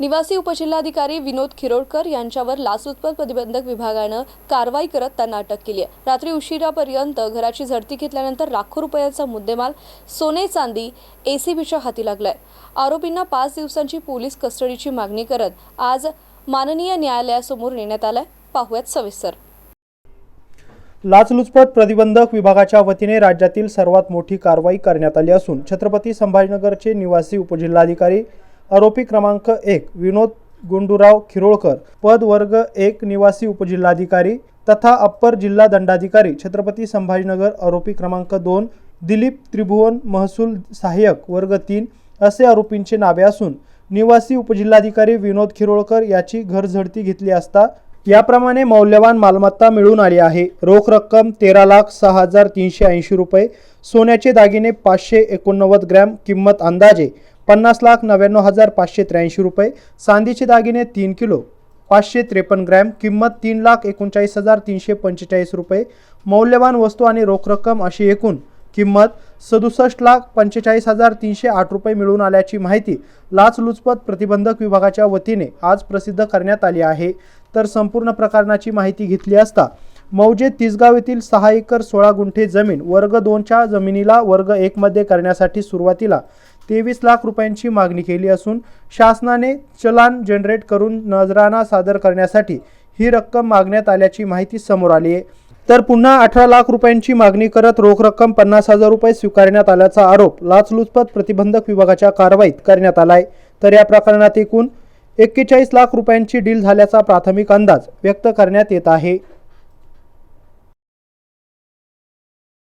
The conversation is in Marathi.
निवासी उपजिल्हाधिकारी विनोद खिरोडकर यांच्यावर लाचलुचपत प्रतिबंधक विभागानं कारवाई करत त्यांना अटक केली आहे. रात्री उशिरापर्यंत घराची झडती घेतल्यानंतर लाखो रुपयांचा मुद्देमाल सोने चांदी एसीबीच्या हाती लागलाय. आरोपींना पाच दिवसांची पोलीस कस्टडीची मागणी करत आज माननीय न्यायालयासमोर नेण्यात आलाय. पाहुयात सविस्तर. लाचलुचपत प्रतिबंधक विभागाच्या वतीने राज्यातील सर्वात मोठी कारवाई करण्यात आली असून छत्रपती संभाजीनगरचे निवासी उपजिल्हाधिकारी आरोपी क्रमांक एक विनोद गुंडूराव खिरोळकर पद वर्ग एक निवासी उपजिल्हाधिकारी तथा अप्पर जिल्हा दंडाधिकारी छत्रपती संभाजीनगर आरोपी क्रमांक दोन दिलीप त्रिभुवन महसूल सहाय्यक वर्ग तीन असे आरोपींचे नावे असून निवासी उपजिल्हाधिकारी विनोद खिरोळकर याची घरझडती घेतली असता याप्रमाणे मौल्यवान मालमत्ता मिळून आली आहे. रोख रक्कम तेरा लाख सहा हजार तीनशे ऐंशी रुपये सोन्याचे दागिने पाचशे एकोणनव्वद ग्रॅम किंमत अंदाजे पन्नास लाख नव्याण्णव हजार पाचशे त्र्याऐंशी रुपये. चांदीचे दागिने तीन किलो. पाचशे त्रेपन्न ग्रॅम. किंमत तीन लाख एकोणचाळीस हजार तीनशे पंचेचाळीस रुपये. मौल्यवान वस्तू आणि रोख रक्कम अशी एकूण किंमत सदुसष्ट लाख पंचेचाळीस हजार तीनशे आठ रुपये मिळून आल्याची माहिती लाचलुचपत प्रतिबंधक विभागाच्या वतीने आज प्रसिद्ध करण्यात आली आहे. तर संपूर्ण प्रकरणाची माहिती घेतली असता मौजे तिसगाव येथील सहा एकर सोळा गुंठे जमीन वर्ग दोनच्या जमिनीला वर्ग एकमध्ये करण्यासाठी सुरुवातीला तेवीस लाख रुपयांची मागणी केली असून शासनाने चलान जनरेट करून नजराना सादर करण्यासाठी ही रक्कम मागण्यात आल्याची माहिती समोर आली आहे. तर पुन्हा अठरा लाख रुपयांची मागणी करत रोख रक्कम पन्नास हजार रुपये स्वीकारण्यात आल्याचा आरोप लाचलुचपत प्रतिबंधक विभागाच्या कारवाईत करण्यात आलाय. तर या प्रकरणात एकूण एक्केचाळीस लाख रुपयांची डील झाल्याचा प्राथमिक अंदाज व्यक्त करण्यात येत आहे.